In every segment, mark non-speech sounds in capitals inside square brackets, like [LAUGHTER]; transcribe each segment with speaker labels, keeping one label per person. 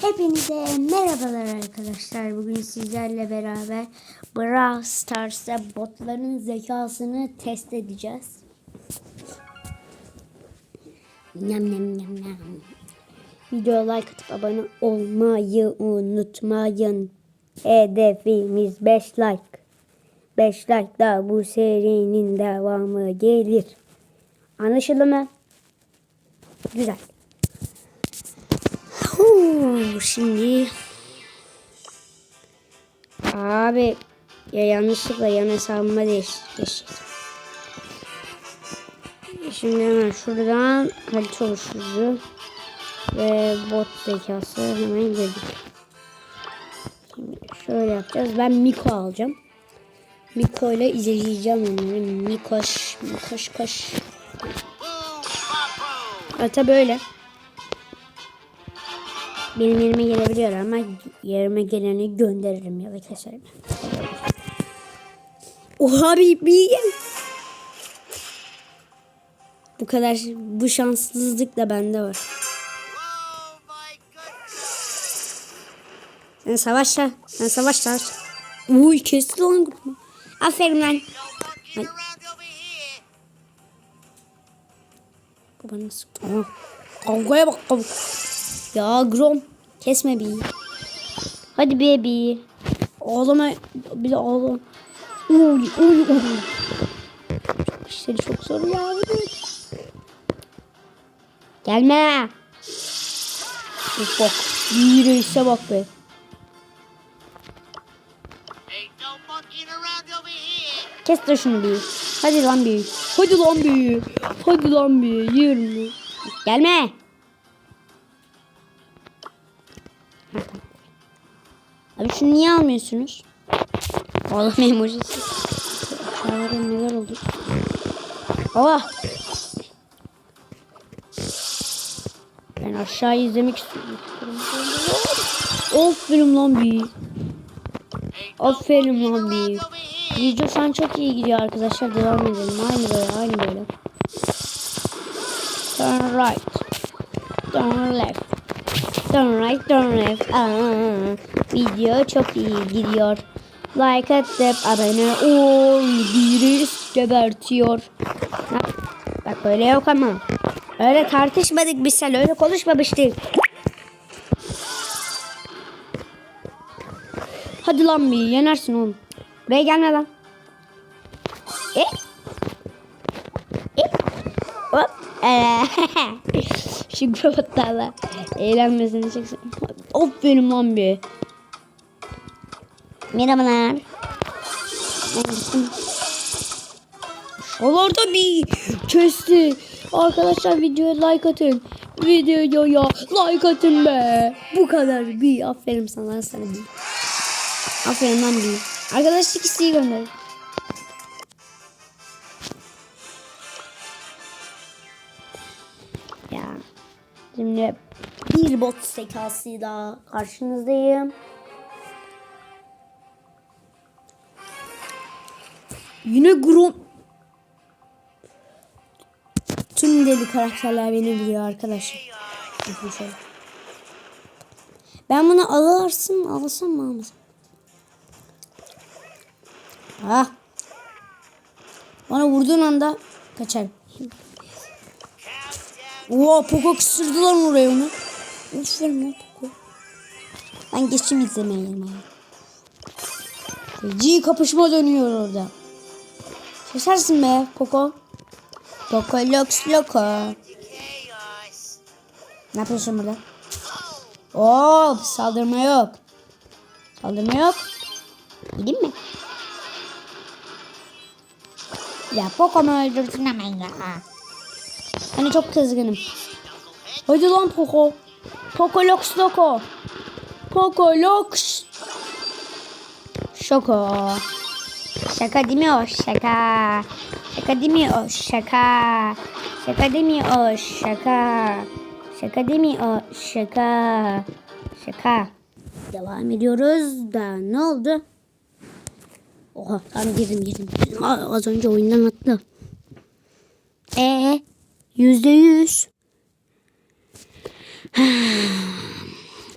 Speaker 1: Hepinize merhabalar arkadaşlar. Bugün sizlerle beraber Brawl Stars'ta botların zekasını test edeceğiz. Nyam nyam nyam nyam. Videoya like atıp abone olmayı unutmayın. Hedefimiz 5 like. 5 like da bu serinin devamı gelir. Anlaşıldı mı? Güzel. Huu, Şimdi abi ya yanlışlıkla yan hesabıma değiş geçecek. Şimdi hemen şuradan kalite oluşturucu ve bot zekası hemen girdik. Şöyle yapacağız. Ben Miko alacağım. Miko ile izleyeceğim onları. Mikoş, Mikoş, koş. Ata böyle. Benim yerime gelebiliyor ama yerime geleni gönderirim ya da keserim. Oha bir, bir. Bu kadar bu şanssızlık da bende var. Sen savaşla. Sen savaşla. Uy kesti lan. Aferin lan. Ay. Bu bana sıktı. Kavgaya bak kavga. Ya Grom kesme bir. Hadi baby. Ağlama bir de ağla. Uy uy uy. İşleri çok zor ya. Gelme. Of bak. Bir reise bak be. Kes de şunu bir. Hadi lan bir. Hadi lan bir. Hadi lan bir. Yerim. Gelme. Abi şunu niye almıyorsunuz? Ağlama emojisi. Aşağıda neler oldu? Allah. Ben aşağı izlemek istiyorum. Aferin lan bir. Aferin lan bir. Video şu an çok iyi gidiyor arkadaşlar. Devam edelim. Aynı böyle, aynı böyle. Turn right. Turn left. Turn right, turn left. Aa, video çok iyi gidiyor. Like atıp abone ol. Biri gebertiyor. Bak böyle yok ama. Öyle tartışmadık biz sen öyle konuşmamıştık. Hadi lan bir yenersin oğlum. Buraya gelme lan. E? E? Hop. [LAUGHS] Şimdi robotlarla eğlenmesini çok seviyorum. Aferin lan bir. Merhabalar. Ben bir kesti. Arkadaşlar videoya like atın. Videoya like atın be. Bu kadar bir. Aferin sana sana bir. Aferin lan bir. Arkadaşlık isteği gönder. Şimdi bir bot zekasıyla karşınızdayım. Yine Grom. Tüm deli karakterler beni biliyor arkadaşlar. Ben bunu alırsın, alsam mı almasam? Ah. Bana vurduğun anda kaçarım. Oo Poco kısırdı lan oraya onu. Aferin lan Poco. Ben geçim izlemeye yerim Feci kapışma dönüyor orada. Kesersin be Poco. Poco Lux Loco. Ne yapıyorsun burada? Oo saldırma yok. Saldırma yok. Gideyim mi? Ya Poco'mu öldürdün hemen ya. Hani çok kızgınım. Hadi lan Poco. Poco Lux Loco. Poco Lux. Şoko. Şaka değil? Şaka. Şaka değil o? Şaka. Şaka değil o? Şaka. Şaka değil o? Şaka. Şaka. Devam ediyoruz da ne oldu? Oha tam girdim girdim. az önce oyundan attı. Ee, yüzde yüz. [SIGHS]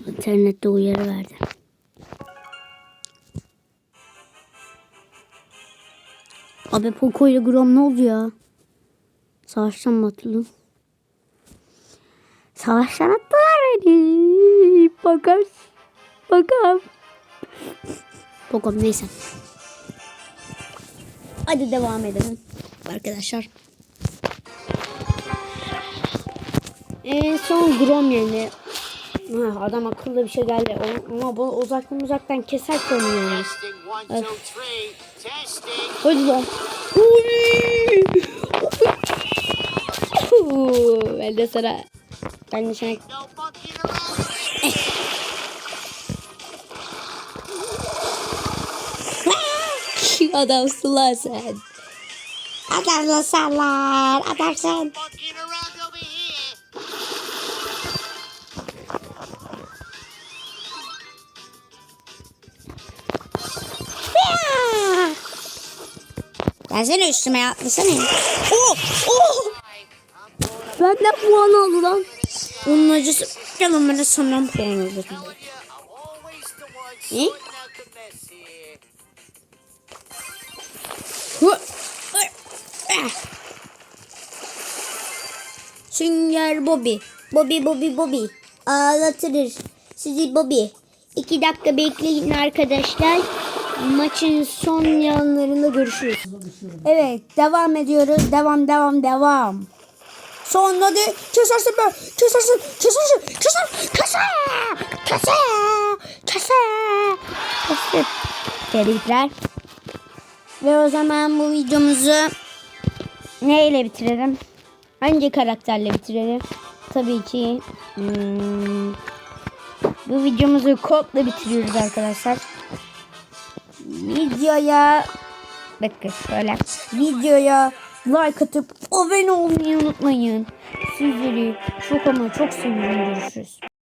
Speaker 1: İnternette uyarı verdi. Abi Poco ile Grom ne oldu ya? Savaştan mı atıldım? Savaştan attılar beni. Bakar. Bakar. Poco neyse. Hadi devam edelim. Arkadaşlar. En son Grom yani. Ha, adam akıllı bir şey geldi. O- Ama bu uzaktan uzaktan keser onu yani. Hadi lan. Ben de sana ben de sana adamsın lan sen. Adamsın sen lan. Adamsın. Gelsene üstüme atlasana. Oh! Oh! Benden puan aldı lan. Onun acısı. Gel bana senden puan
Speaker 2: here.
Speaker 1: Hı! Ah! Sünger Bobby. Bobby Bobby Bobby. Ağlatırır. Sizi Bobby. İki dakika bekleyin arkadaşlar. Maçın son yanlarında görüşürüz. Evet devam ediyoruz. Devam devam devam. Son hadi kesersin be. Kesersin. Kesersin. Keser. Keser. Keser. Keser. Keser. Ve o zaman bu videomuzu neyle bitirelim? Hangi karakterle bitirelim? Tabii ki hmm, bu videomuzu kodla bitiriyoruz arkadaşlar. Videoya bakın şöyle videoya like atıp abone olmayı unutmayın. Sizleri çok ama çok seviyorum. Görüşürüz.